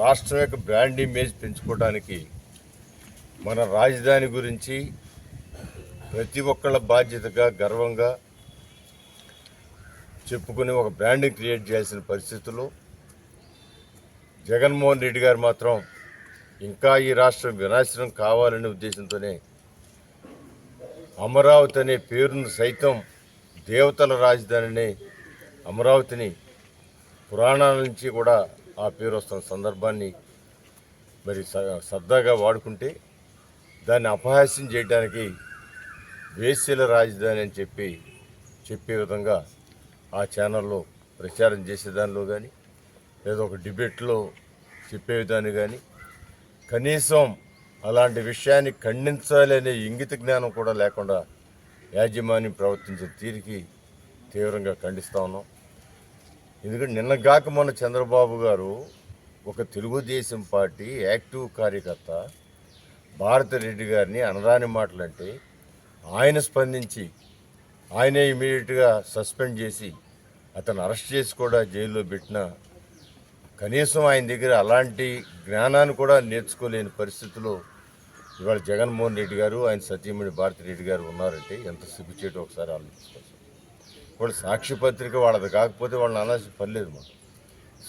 రాష్ట్రం యొక్క brand image పెంచుకోవడానికి మన రాజధాని గురించి ప్రతి ఒక్కళ్ళ బాధ్యతగా గర్వంగా చెప్పుకుని ఒక బ్రాండింగ్ క్రియేట్ చేయాల్సిన పరిస్థితుల్లో జగన్మోహన్ రెడ్డి గారు మాత్రం ఇంకా ఈ రాష్ట్రం వినాశనం కావాలనే ఉద్దేశంతోనే అమరావతి అనే పేరును సైతం దేవతల రాజధానిని అమరావతిని పురాణాల నుంచి కూడా ఆ పేరు వస్తున్న సందర్భాన్ని మరి స- సరదాగా వాడుకుంటే దాన్ని అపహాస్యం చేయడానికి వేశ్యల రాజధాని అని చెప్పి చెప్పే విధంగా ఆ ఛానల్లో ప్రచారం చేసేదానిలో కానీ లేదా ఒక డిబేట్లో చెప్పే విధాన్ని కానీ కనీసం అలాంటి విషయాన్ని ఖండించాలి అనే ఇంగిత జ్ఞానం కూడా లేకుండా యాజమాన్యం ప్రవర్తించిన తీరికి తీవ్రంగా ఖండిస్తా ఉన్నాం. ఎందుకంటే నిన్నగాక మొన్న చంద్రబాబు గారు ఒక తెలుగుదేశం పార్టీ యాక్టివ్ కార్యకర్త భారతిరెడ్డి గారిని అనరాని మాటలంటే ఆయన స్పందించి ఆయనే ఇమీడియట్గా సస్పెండ్ చేసి అతను అరెస్ట్ చేసి కూడా జైల్లో పెట్టిన కనీసం ఆయన దగ్గర అలాంటి జ్ఞానాన్ని కూడా నేర్చుకోలేని పరిస్థితిలో ఇవాళ జగన్మోహన్ రెడ్డి గారు ఆయన సతీమణి భారతిరెడ్డి గారు ఉన్నారంటే ఎంత సిగ్గుచేటో ఒకసారి ఆలోచించుకోవచ్చు. వాళ్ళు సాక్షి పత్రిక వాళ్ళది కాకపోతే వాళ్ళని అనాల్సిన పని లేదు మాకు.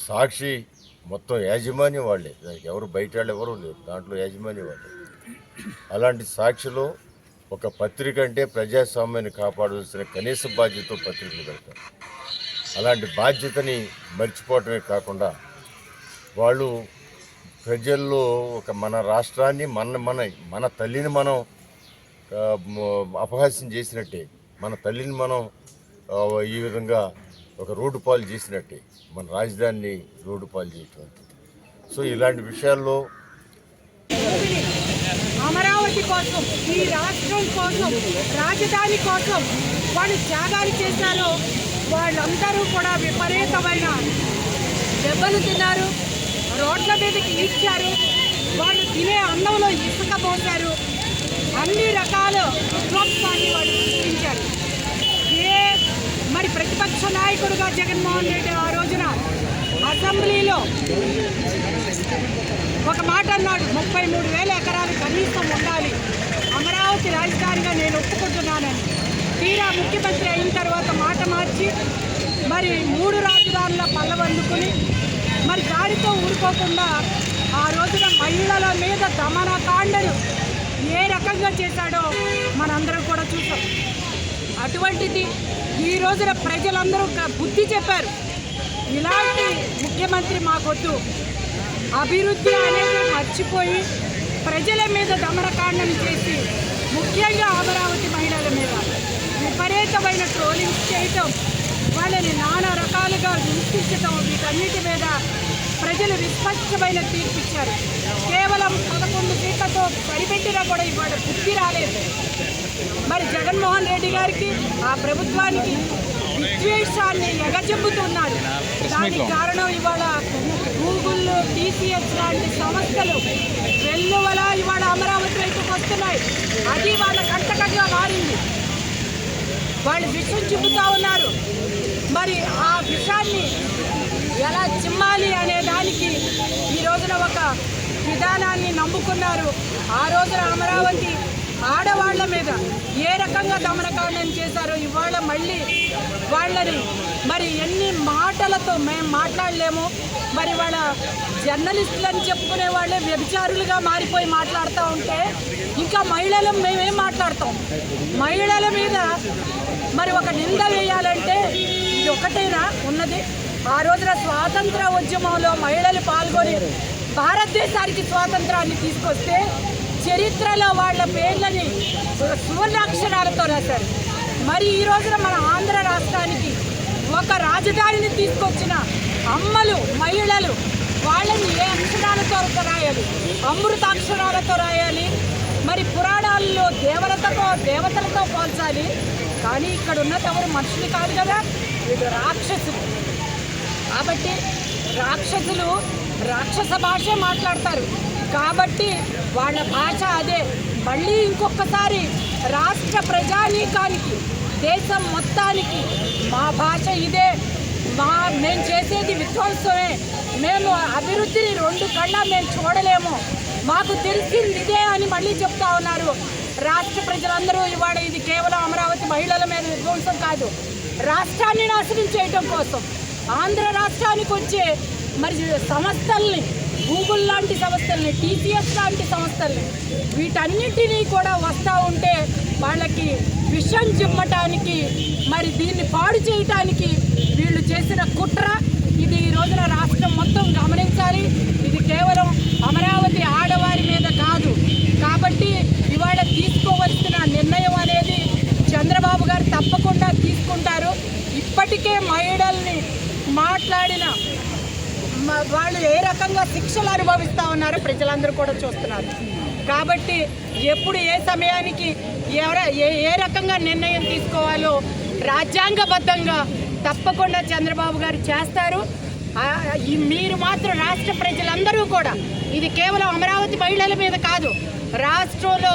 సాక్షి మొత్తం యాజమాన్యం వాళ్ళే. దానికి ఎవరు బయట వాళ్ళు ఎవరు లేరు. దాంట్లో యాజమాన్యం వాళ్ళే. అలాంటి సాక్షిలో ఒక పత్రిక అంటే ప్రజాస్వామ్యాన్ని కాపాడవలసిన కనీస బాధ్యతతో పత్రికలు పెడతారు. అలాంటి బాధ్యతని మర్చిపోవటమే కాకుండా వాళ్ళు ప్రజల్లో ఒక మన రాష్ట్రాన్ని మన మన మన తల్లిని మనం అపహాస్యం చేసినట్టే మన తల్లిని మనం ఈ విధంగా ఒక రోడ్డు పాలు చేసినట్టే మన రాజధానిని రోడ్డు పాలు చేయటం సో ఇలాంటి విషయాల్లో అమరావతి కోసం ఈ రాష్ట్రం కోసం రాజధాని కోసం వాళ్ళు త్యాగాలు చేశారో వాళ్ళందరూ కూడా విపరీతమైన దెబ్బలు తిన్నారు రోడ్ల మీదకి ఈడ్చారు వాళ్ళు తినే అన్నంలో ఇసుక పోశారు అన్ని రకాల విధ్వంసాన్ని వాళ్ళు సృష్టించారు. ఏ మరి ప్రతిపక్ష నాయకుడుగా జగన్మోహన్ రెడ్డి ఆ రోజున అసెంబ్లీలో ఒక మాట అన్నాడు ముప్పై మూడు వేల ఎకరాలు కనీసం ఉండాలి. అమరావతి రాజధానిగా నేను ఒప్పుకుంటున్నానని. తీరా ముఖ్యమంత్రి అయిన తర్వాత మాట మార్చి మరి మూడు రాజధానుల పల్లవందుకుని మరి దారితో ఊరుకోకుండా ఆ రోజున మహిళల మీద దమనకాండను ఏ రకంగా చేశాడో మనందరం కూడా చూసాం. అటువంటిది ఈ రోజున ప్రజలందరూ బుద్ధి చెప్పారు. ఇలాంటి ముఖ్యమంత్రి మాకొద్దు. అభివృద్ధి అనేది మర్చిపోయి ప్రజల మీద దమరకాండం చేసి ముఖ్యంగా అమరావతి మహిళల మీద విపరీతమైన ట్రోలింగ్స్ చేయటం వాళ్ళని నానా రకాలుగా హింసించటం వీటన్నిటి మీద ప్రజలు విస్పష్టమైన తీర్పిచ్చారు కేవలం పదకొండు సీట్లతో సరిపెట్టినా కూడా ఇవాళ బుద్ధి రాలేదు. మరి జగన్మోహన్ రెడ్డి గారికి ఆ ప్రభుత్వానికి విద్వేషాన్ని ఎగచెప్పుతున్నారు దానికి కారణం ఇవాళ గూగుల్ టీసీఎస్ లాంటి సంస్థలు వెల్లువల ఇవాళ అమరావతి వైపుకి వస్తున్నాయి. అది వాళ్ళ కంటకగా మారింది. వాళ్ళు విషం చిమ్ముతా ఉన్నారు. మరి ఆ విషాన్ని ఎలా చిమ్మాలి అనే దానికి ఈ రోజున ఒక విధానాన్ని నమ్ముకున్నారు. ఆ రోజున అమరావతి ఆడవాళ్ళ మీద ఏ రకంగా దమనకాండం చేశారో ఇవాళ మళ్ళీ వాళ్ళని మరి ఎన్ని మాటలతో మేము మాట్లాడలేము. మరి వాళ్ళ జర్నలిస్టులు అని చెప్పుకునే వాళ్ళే వ్యభిచారులుగా మారిపోయి మాట్లాడుతూ ఉంటే ఇంకా మహిళలు మేమేం మాట్లాడతాం? మహిళల మీద మరి ఒక నింద వేయాలంటే ఇది ఒకటేనా? ఉన్నది. ఆ రోజున స్వాతంత్ర ఉద్యమంలో మహిళలు పాల్గొని భారతదేశానికి స్వాతంత్రాన్ని తీసుకొస్తే చరిత్రలో వాళ్ళ పేర్లని సువర్ణాక్షరాలతో రాశారు. మరి ఈ రోజున మన ఆంధ్ర రాష్ట్రానికి ఒక రాజధానిని తీసుకొచ్చిన అమ్మలు మహిళలు వాళ్ళని ఏ అక్షరాలతో రాయాలి? అమృతాక్షరాలతో రాయాలి? మరి పురాణాల్లో దేవతతో దేవతలతో పోల్చాలి? కానీ ఇక్కడ ఉన్న తమరు మనుషులు కాదు కదా ఇది రాక్షసులు. కాబట్టి రాక్షసులు రాక్షస భాషే మాట్లాడతారు. కాబట్టి వాళ్ళ భాష అదే. మళ్ళీ ఇంకొకసారి రాష్ట్ర ప్రజానీకానికి దేశం మొత్తానికి మా భాష ఇదే. మా మేము చేసేది విధ్వంసమే. మేము అభివృద్ధిని రెండు కళ్ళ మేము చూడలేము. మాకు తెలిసింది ఇదే అని మళ్ళీ చెప్తా ఉన్నారు. రాష్ట్ర ప్రజలందరూ ఇవాళ ఇది కేవలం అమరావతి మహిళల మీద విధ్వంసం కాదు. రాష్ట్రాన్ని నాశనం చేయటం కోసం ఆంధ్ర రాష్ట్రానికి వచ్చే మరి సంస్థల్ని గూగుల్ లాంటి సంస్థల్ని టీసీఎస్ లాంటి సంస్థల్ని వీటన్నిటినీ కూడా వస్తూ ఉంటే వాళ్ళకి విషం చిమ్మటానికి మరి దీన్ని పాడు చేయటానికి వీళ్ళు చేసిన కుట్ర. ఇది ఈ రోజున రాష్ట్రం మొత్తం గమనించాలి. ఇది కేవలం అమరావతి ఆడవారి మీద కాదు కాబట్టి ఇవాళ తీసుకోవలసిన నిర్ణయం అనేది చంద్రబాబు గారు తప్పకుండా తీసుకుంటారు ఇప్పటికే మహిళల్ని మాట్లాడిన మ- వాళ్ళు ఏ రకంగా శిక్షలు అనుభవిస్తూ ఉన్నారో ప్రజలందరూ కూడా చూస్తున్నారు. కాబట్టి ఎప్పుడు ఏ సమయానికి ఎవర ఏ ఏ రకంగా నిర్ణయం తీసుకోవాలో రాజ్యాంగబద్ధంగా తప్పకుండా చంద్రబాబు గారు చేస్తారు. మీరు మాత్రం రాష్ట్ర ప్రజలందరూ కూడా ఇది కేవలం అమరావతి మహిళల మీద కాదు రాష్ట్రంలో